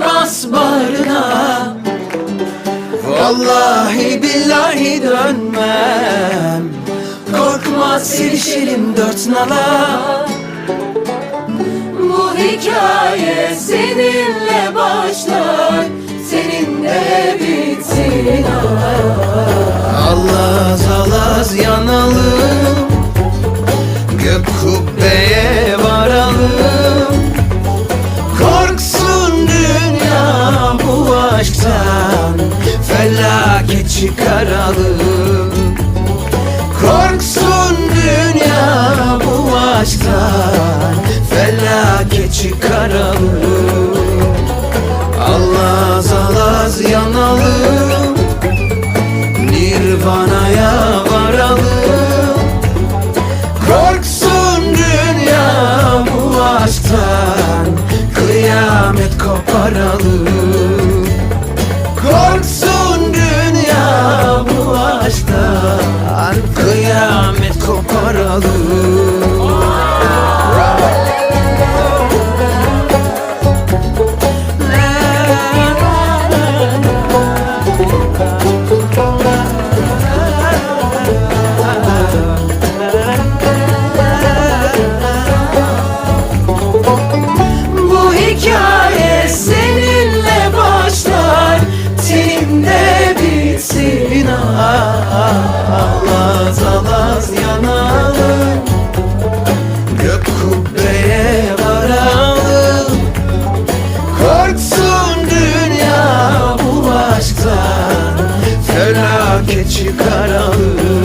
bas bağrına Vallahi billahi dönmem. Korkma silişelim dört nala. Bu hikaye seninle başlar Seninle bitsin Alaz Felaket çıkaralım. Korksun dünya bu aşktan Felaket çıkaralım koparalım Çıkaralım